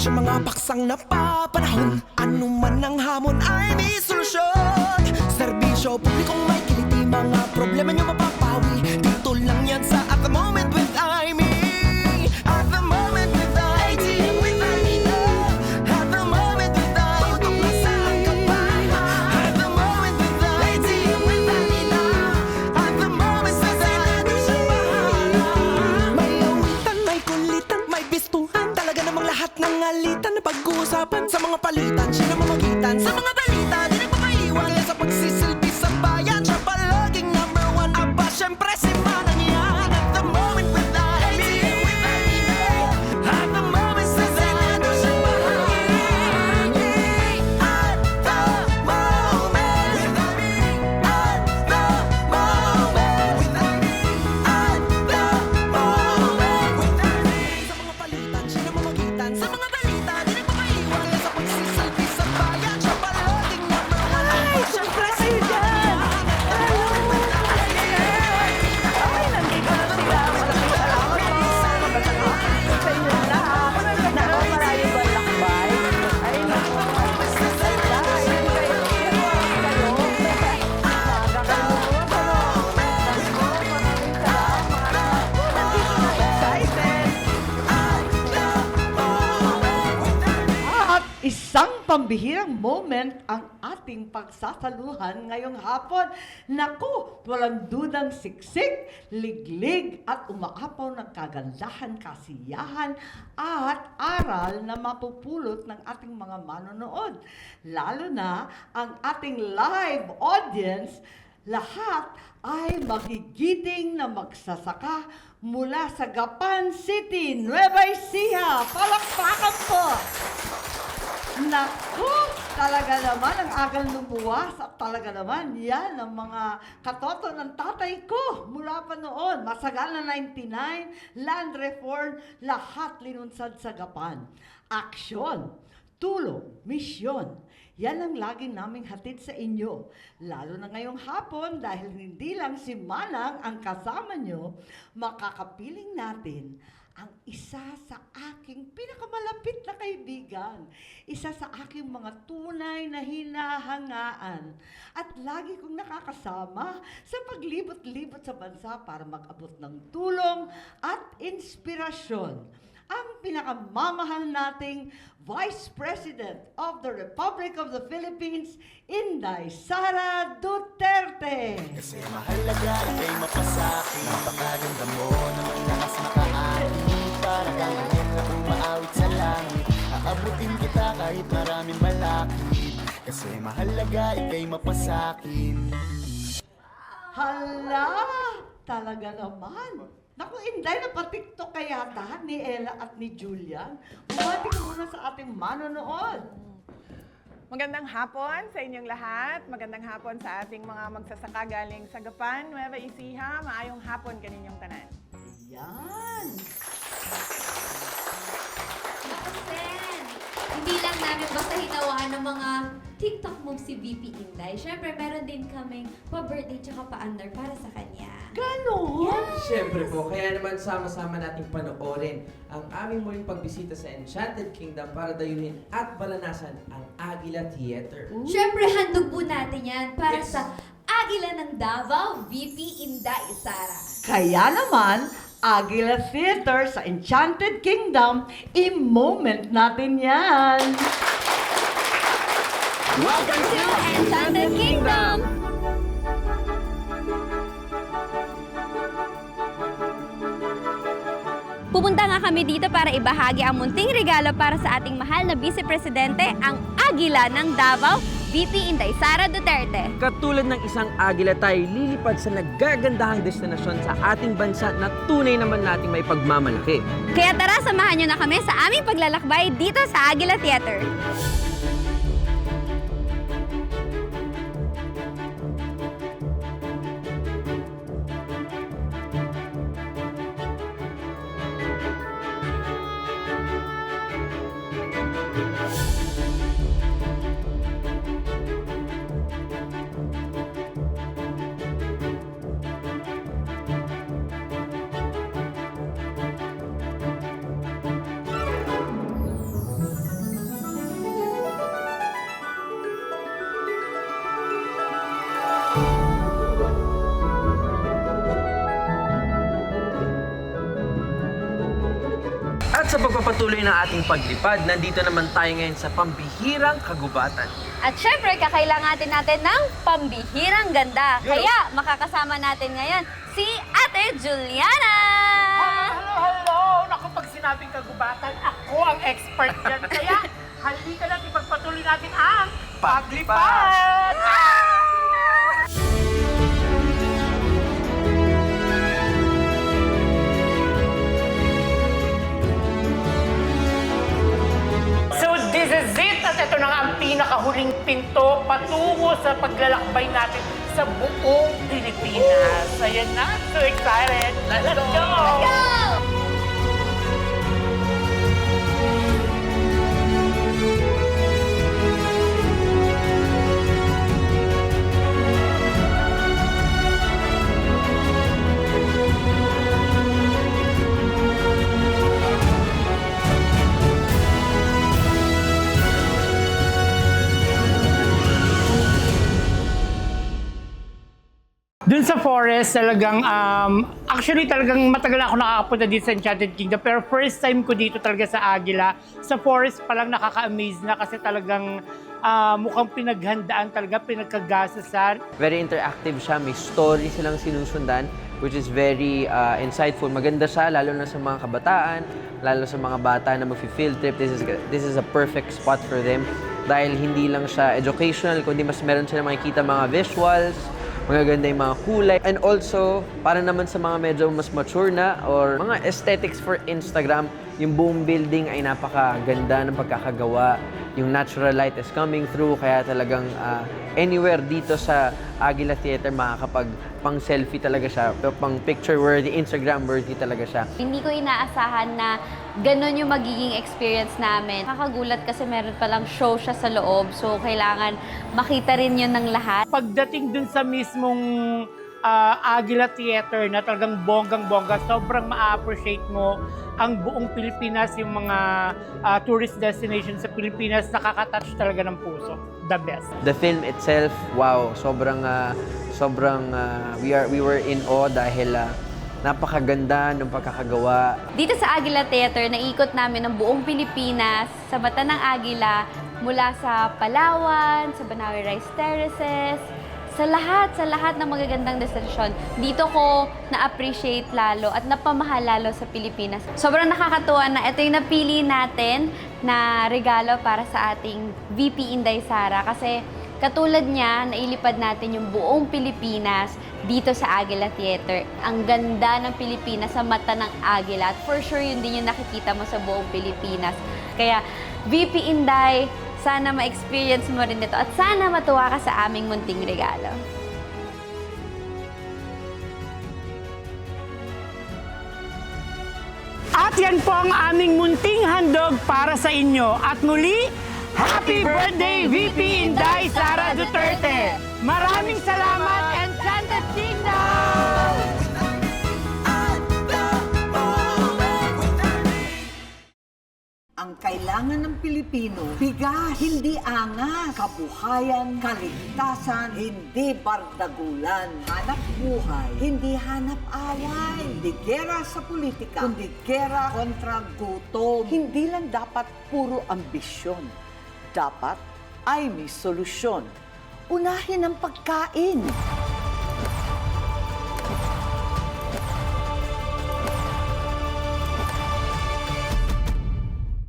Sa mga paksang napapanahon. Ano man ang hamon ay may solusyon. Serbisyo, publikong may kiliti Mga problema nyo mapapawi na pag-uusapan Sa mga palitan, siya na Sa mga pambihirang moment ang ating pagsasaluhan ngayong hapon. Naku, walang dudang siksik, liglig at umaapaw ng kagandahan, kasiyahan at aral na mapupulot ng ating mga manonood. Lalo na ang ating live audience lahat ay magigiting na magsasaka mula sa Gapan City, Nueva Ecija. Palakpakan po! Naku, talaga naman ang agal lumuwas at talaga naman yan ang mga katoto ng tatay ko mula pa noon. Masagal na 99, land reform, lahat linunsad sa Gapan. Aksyon, tulong, misyon. Yan ang lagi naming hatid sa inyo. Lalo na ngayong hapon dahil hindi lang si Manang ang kasama nyo, makakapiling natin ang isa sa aking pinakamalapit na kaibigan. Isa sa aking mga tunay na hinahangaan. At lagi kong nakakasama sa paglibot-libot sa bansa para mag-abot ng tulong at inspirasyon ang pinakamamahal nating Vice President of the Republic of the Philippines, Inday Sara Duterte. Kasi mahalaga ikay mapasaki Napakaganda mo na malakas makaani Para kang anghel na umaawit sa langit kita kahit maraming malakit Kasi mahalaga ikay mapasakin Hala! Talaga naman. Naku, Inday, napatiktok kaya ta ni Ella at ni Julian. Bumati ka muna sa ating manonood. Magandang hapon sa inyong lahat. Magandang hapon sa ating mga magsasaka galing sa Gapan, Nueva Ecija. Maayong hapon kaninyong tanan. Yan. Sen, hindi lang namin basta hinawaan ng mga TikTok moves si VP Inday. Siyempre, meron din kaming pa-birthday tsaka pa-under para sa kanya. Ganon? Siyempre po, kaya naman sama-sama nating panoorin ang aming muling pagbisita sa Enchanted Kingdom para dayuhin at balanasan ang Agila Theater. Siyempre, handog po natin yan para Yes. sa Agila ng Davao, VP Inday Sara. Kaya naman, Agila Theater sa Enchanted Kingdom, i-moment natin yan. Welcome to Enchanted Kingdom! Pupunta nga kami dito para ibahagi ang munting regalo para sa ating mahal na Vice Presidente, ang Agila ng Davao, VP Inday Sara Duterte. Katulad ng isang agila tayo lilipad sa nagagandahang destinasyon sa ating bansa na tunay naman nating may pagmamalaki. Kaya tara, samahan nyo na kami sa aming paglalakbay dito sa Agila Theater. At sa pagpapatuloy ng ating paglipad, nandito naman tayo ngayon sa pambihirang kagubatan. At syempre, kakailangatin natin ng pambihirang ganda. Kaya makakasama natin ngayon si Ate Juliana! Hello, hello! Naku, pag sinabing kagubatan, ako ang expert dyan. Kaya, halika natin ipagpatuloy natin ang paglipad! So pinakahuling pinto patungo sa paglalakbay natin sa buong Pilipinas. Ayan na, so excited! Let's, go! Dun sa forest, talagang, um, actually talagang matagal ako nakakapunta dito sa Enchanted Kingdom. Pero first time ko dito talaga sa Agila. Sa forest pa lang nakaka-amaze na kasi talagang ah, mukhang pinaghandaan talaga, pinagkagasasan. Very interactive siya, may story silang sinusundan which is very uh, insightful. Maganda siya lalo na sa mga kabataan, lalo sa mga bata na mag-field trip. This is this is a perfect spot for them dahil hindi lang siya educational kundi mas meron sila makikita mga visuals, magaganda yung mga kulay. And also, para naman sa mga medyo mas mature na or mga aesthetics for Instagram, yung buong building ay napakaganda ng pagkakagawa. Yung natural light is coming through, kaya talagang ah, anywhere dito sa Agila Theater makakapag pang selfie talaga siya, pang picture worthy, Instagram worthy talaga siya. Hindi ko inaasahan na ganun yung magiging experience namin. Kakagulat kasi meron palang show siya sa loob. So, kailangan makita rin yun ng lahat. Pagdating dun sa mismong ah, Agila Theater na talagang bonggang-bongga, sobrang ma-appreciate mo ang buong Pilipinas, yung mga ah, tourist destination sa Pilipinas, nakaka-touch talaga ng puso. The best. The film itself, wow, sobrang ah, sobrang ah, we are we were in awe dahil ah, napakaganda ng pagkakagawa. Dito sa Agila Theater, naikot namin ang buong Pilipinas sa mata ng Agila mula sa Palawan, sa Banawe Rice Terraces, sa lahat, sa lahat ng magagandang destinasyon. Dito ko na-appreciate lalo at napamahal lalo sa Pilipinas. Sobrang nakakatuwa na ito yung napili natin na regalo para sa ating VP Inday Sara kasi Katulad niya, nailipad natin yung buong Pilipinas dito sa Agila Theater. Ang ganda ng Pilipinas sa mata ng Agila. At for sure, yun din yung nakikita mo sa buong Pilipinas. Kaya, VP Inday, sana ma-experience mo rin ito at sana matuwa ka sa aming munting regalo. At yan po ang aming munting handog para sa inyo. At muli, Happy Birthday VP Inday Sara Duterte! Maraming salamat! Ang kailangan ng Pilipino, bigas, hindi angas, kabuhayan, kaligtasan, hindi bardagulan, hanap buhay, hindi hanap away, hindi gera sa politika, kundi gera kontra gutom. Hindi lang dapat puro ambisyon, dapat ay may solusyon. Unahin ang pagkain.